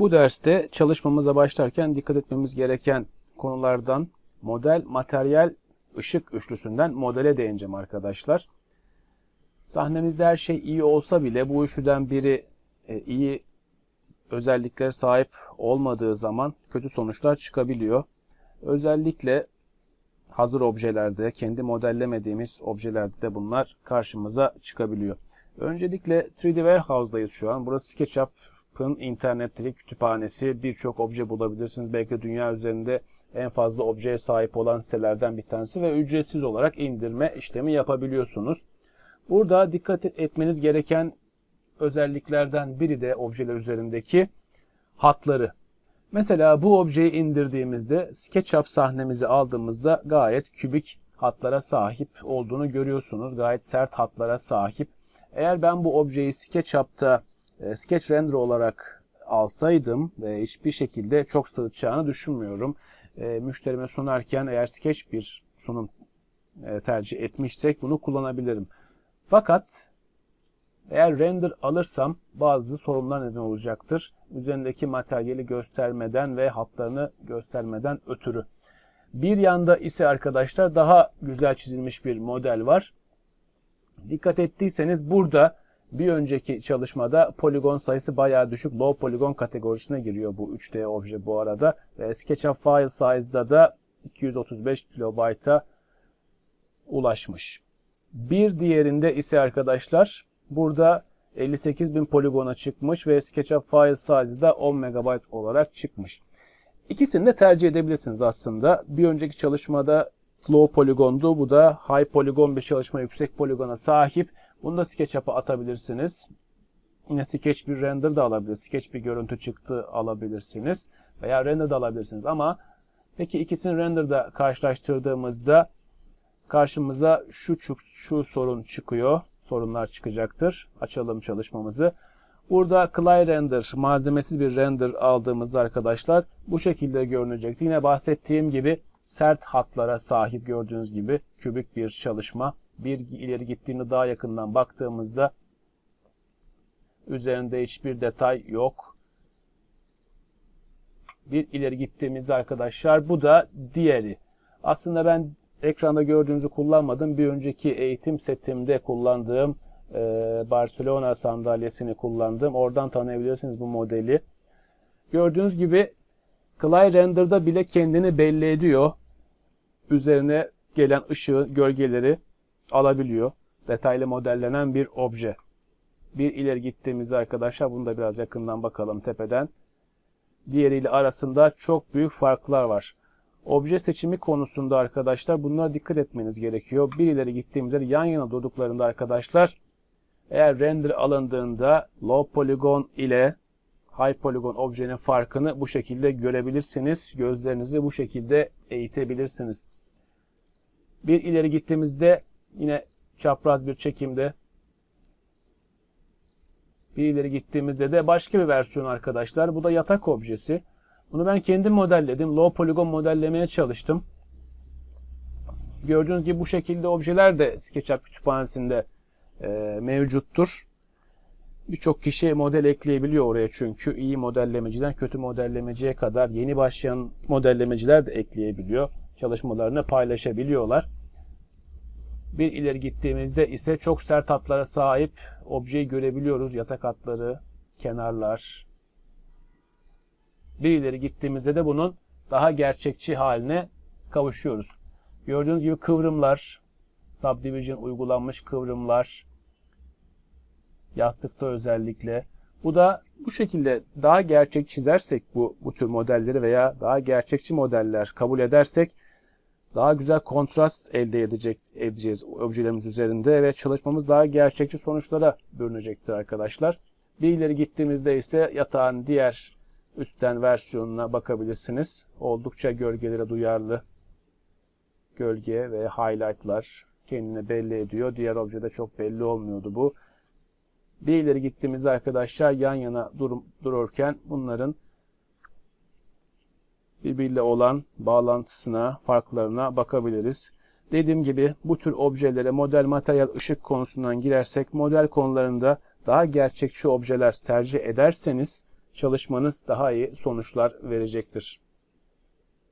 Bu derste çalışmamıza başlarken dikkat etmemiz gereken konulardan model, materyal, ışık üçlüsünden modele değineceğim arkadaşlar. Sahnemizde her şey iyi olsa bile bu üçlüden biri e, iyi özelliklere sahip olmadığı zaman kötü sonuçlar çıkabiliyor. Özellikle hazır objelerde, kendi modellemediğimiz objelerde de bunlar karşımıza çıkabiliyor. Öncelikle 3D Warehouse'dayız şu an. Burası SketchUp'ın internetteki kütüphanesi. Birçok obje bulabilirsiniz. Belki de dünya üzerinde en fazla objeye sahip olan sitelerden bir tanesi ve ücretsiz olarak indirme işlemi yapabiliyorsunuz. Burada dikkat etmeniz gereken özelliklerden biri de objeler üzerindeki hatları. Mesela bu objeyi indirdiğimizde SketchUp sahnemizi aldığımızda gayet kübik hatlara sahip olduğunu görüyorsunuz. Gayet sert hatlara sahip. Eğer ben bu objeyi SketchUp'ta Sketch Render olarak alsaydım ve hiçbir şekilde çok sığacağını düşünmüyorum. E, müşterime sunarken eğer Sketch bir sunum e, tercih etmişsek bunu kullanabilirim. Fakat eğer render alırsam bazı sorunlar neden olacaktır. Üzerindeki materyali göstermeden ve hatlarını göstermeden ötürü. Bir yanda ise arkadaşlar daha güzel çizilmiş bir model var. Dikkat ettiyseniz burada bir önceki çalışmada poligon sayısı bayağı düşük. Low poligon kategorisine giriyor bu 3D obje bu arada. Ve SketchUp file size'da da 235 kilobayta ulaşmış. Bir diğerinde ise arkadaşlar burada 58.000 poligona çıkmış ve SketchUp file size da 10 MB olarak çıkmış. İkisini de tercih edebilirsiniz aslında. Bir önceki çalışmada low poligondu. Bu da high poligon bir çalışma yüksek poligona sahip. Bunu da SketchUp'a atabilirsiniz. Yine Sketch bir render da alabilirsiniz. Sketch bir görüntü çıktı alabilirsiniz. Veya render da alabilirsiniz. Ama peki ikisini render'da karşılaştırdığımızda karşımıza şu, şu sorun çıkıyor. Sorunlar çıkacaktır. Açalım çalışmamızı. Burada Clay Render, malzemesiz bir render aldığımızda arkadaşlar bu şekilde görünecekti. Yine bahsettiğim gibi sert hatlara sahip gördüğünüz gibi kübik bir çalışma. Bir ileri gittiğinde daha yakından baktığımızda üzerinde hiçbir detay yok. Bir ileri gittiğimizde arkadaşlar bu da diğeri. Aslında ben ekranda gördüğünüzü kullanmadım. Bir önceki eğitim setimde kullandığım e, Barcelona sandalyesini kullandım. Oradan tanıyabilirsiniz bu modeli. Gördüğünüz gibi Clay Render'da bile kendini belli ediyor. Üzerine gelen ışığı, gölgeleri alabiliyor. Detaylı modellenen bir obje. Bir ileri gittiğimizde arkadaşlar bunu da biraz yakından bakalım tepeden. Diğeriyle arasında çok büyük farklar var. Obje seçimi konusunda arkadaşlar bunlara dikkat etmeniz gerekiyor. Bir ileri gittiğimizde yan yana durduklarında arkadaşlar eğer render alındığında low polygon ile high polygon objenin farkını bu şekilde görebilirsiniz. Gözlerinizi bu şekilde eğitebilirsiniz. Bir ileri gittiğimizde yine çapraz bir çekimde bir ileri gittiğimizde de başka bir versiyon arkadaşlar. Bu da yatak objesi. Bunu ben kendim modelledim. Low polygon modellemeye çalıştım. Gördüğünüz gibi bu şekilde objeler de SketchUp kütüphanesinde e, mevcuttur. Birçok kişi model ekleyebiliyor oraya çünkü iyi modellemeciden kötü modellemeciye kadar yeni başlayan modellemeciler de ekleyebiliyor. Çalışmalarını paylaşabiliyorlar. Bir ileri gittiğimizde ise çok sert hatlara sahip objeyi görebiliyoruz. Yatak hatları, kenarlar. Bir ileri gittiğimizde de bunun daha gerçekçi haline kavuşuyoruz. Gördüğünüz gibi kıvrımlar, subdivision uygulanmış kıvrımlar, yastıkta özellikle. Bu da bu şekilde daha gerçek çizersek bu, bu tür modelleri veya daha gerçekçi modeller kabul edersek daha güzel kontrast elde edecek, edeceğiz objelerimiz üzerinde ve çalışmamız daha gerçekçi sonuçlara bürünecektir arkadaşlar. Bir ileri gittiğimizde ise yatağın diğer üstten versiyonuna bakabilirsiniz. Oldukça gölgelere duyarlı gölge ve highlightlar kendini belli ediyor. Diğer objede çok belli olmuyordu bu. Bir ileri gittiğimizde arkadaşlar yan yana durum, dururken bunların birbiriyle olan bağlantısına, farklarına bakabiliriz. Dediğim gibi bu tür objelere model, materyal, ışık konusundan girersek model konularında daha gerçekçi objeler tercih ederseniz çalışmanız daha iyi sonuçlar verecektir.